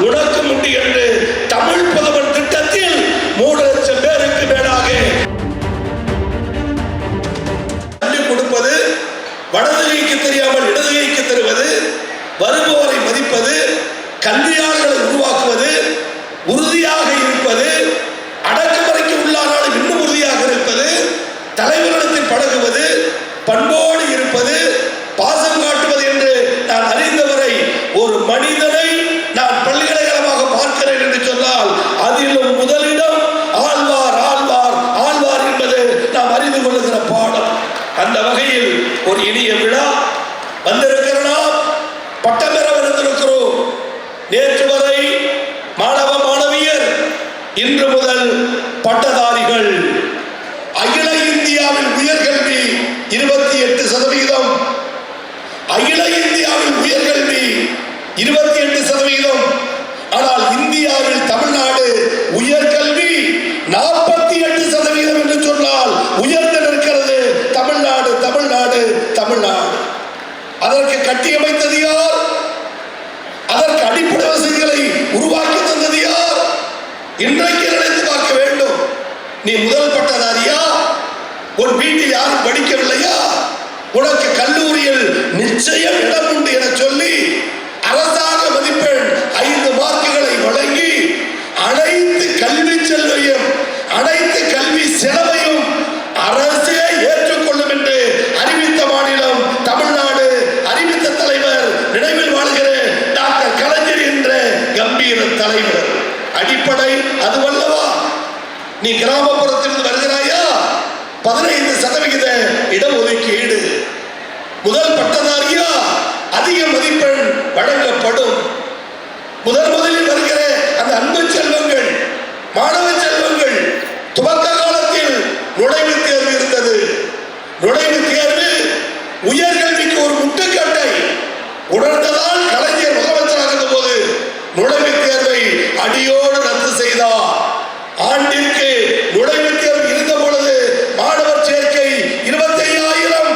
உனக்கு உண்டு என்று தமிழ் புதவன் திட்டத்தில் மூன்று லட்சம் பேருக்கு மேலாக அள்ளி கொடுப்பது வலது கைக்கு தெரியாமல் இடது கைக்கு தருவது வருபவரை மதிப்பது கல்வியாளர்களை உருவாக்குவது உறுதியாக இருப்பது அடக்குமுறைக்கு உள்ளானாலும் இன்னும் உறுதியாக இருப்பது தலைவரிடத்தில் பழகுவது பண்போடு ஒரு இனிய விழா வந்திருக்கிறனாம் பட்டம் பெற வந்திருக்கிறோம். நேற்று வரை மாணவ மாணவியர் இன்று முதல் கட்டியமைத்தது யார்? அதற்கு அடிப்படை வசதிகளை உருவாக்கி தந்தது யார்? இன்றைக்கு நினைத்து பார்க்க வேண்டும்? நீ முதல் பட்டதாரியா? உன் வீட்டில் யாரும் படிக்கவில்லையா உனக்கு கல்லூரியில் நிச்சயம் இடம் உண்டு என சொல்லி அரசாங்க மதிப்பெண் ஐந்து மார்க்குகளை வழங்கி அனைத்து கல்வி செல்வையும் அனைத்து கல்வி செலவையும் அரசே ஏற்றுக்கொள்ளும் என்று அறிவித்த மாநிலம் தமிழ்நாடு அறிவித்த தலைவர் நினைவில் வாழ்கிற டாக்டர் கலைஞர் என்ற கம்பீர தலைவர் அடிப்படை அதுவல்லவா? நீ கிராமப்புறத்திலிருந்து வருகிறாயா? பதினைந்து சதவிகித இடஒதுக்கீடு. முதல் பட்டதாரியா? அதிக மதிப்பெண் வழங்கப்படும். முதல் முதலில் வருகிற அந்த அன்பு செல்வங்கள் மாணவ செல்வங்கள் துவக்க காலத்தில் நுழைவுத் தேர்வு இருந்தது. நுழைவுத் தேர்வு உயர்கல்விக்கு ஒரு முட்டுக்கட்டை. உணர்ந்ததால் கலைஞர் முதலமைச்சராக இருந்தபோது நுழைவுத் தேர்வை அடியோ ரத்து செய்தார் ஆண்டிற்கு நுழைவுத் தேர்வு இருந்த பொழுது மாணவர் சேர்க்கை இருபத்தி ஐயாயிரம்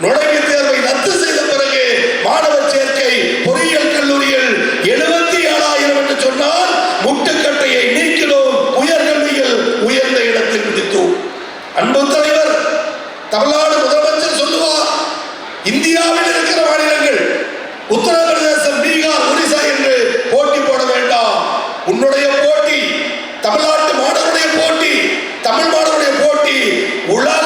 நுழைவுத் தேர்வை ரத்து செய்த பிறகு மாணவர் சேர்க்கை பொறியியல் கல்லூரியில் எழுபத்தி ஏழாயிரம் என்று சொன்னால் முட்டுக்கட்டையை நீக்கிடும் உயர்கல்வியில் உயர்ந்த இடத்தில் பிடித்தோம் அன்பு தலைவர் தமிழ்நாடு முதலமைச்சர் சொல்லுவார் இந்தியாவில் இருக்கிற மாநிலங்கள் உத்தரப்பிரதேசம் பீகார் ஒரிசா என்று போட்டி போட வேண்டாம். உன்னுடைய போட்டி தமிழ்நாட்டு மாணவருடைய போட்டி தமிழ் மாணவருடைய போட்டி உலக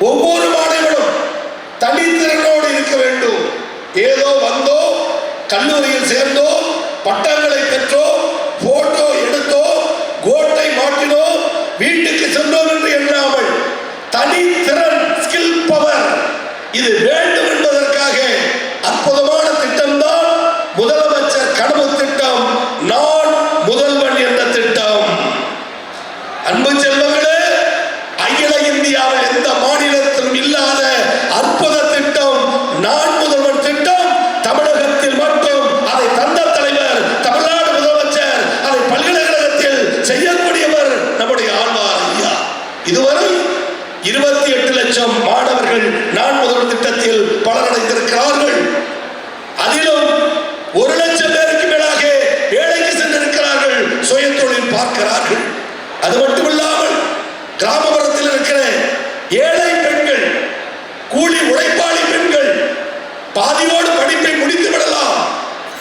ஒவ்வொரு மாணவனும் தனித்திறனோடு இருக்க வேண்டும். ஏதோ வந்தோ கல்லூரியில் சேர்ந்தோ பட்டங்களை பெற்றோ போட்டோ பாதியோடு படிப்பை முடித்து விடலாம்.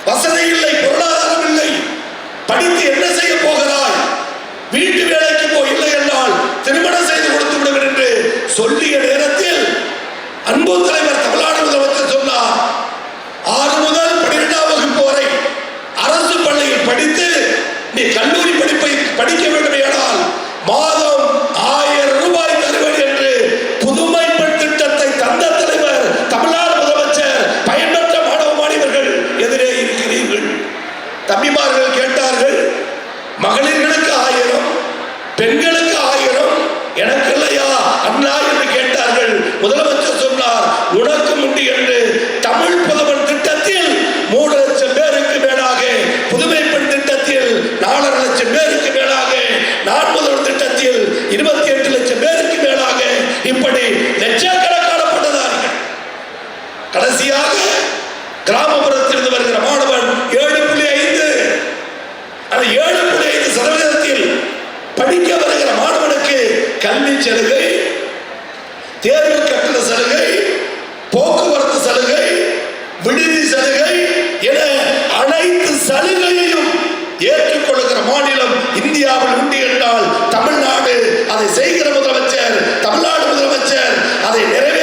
வசதி இல்லை பொருளாதாரம் இல்லை. படித்து என்ன செய்ய போகிறாய்? வீட்டு வேலைக்கு போ இல்லை என்றால் திருமணம் செய்து கொடுத்து விடுவேன் என்று சொல்லிய நேரத்தில் அன்பு தலைவர் படிக்க வருகிற மாணவனுக்கு கல்வி சலுகை தேர்வு கட்டண சலுகை போக்குவரத்து சலுகை விடுதி சலுகை என அனைத்து சலுகையையும் ஏற்றுக்கொள்ளுகிற மாநிலம் இந்தியாவில் உண்டு என்றால் தமிழ்நாடு. அதை செய்கிற முதலமைச்சர் தமிழ்நாடு முதலமைச்சர் அதை நிறைவு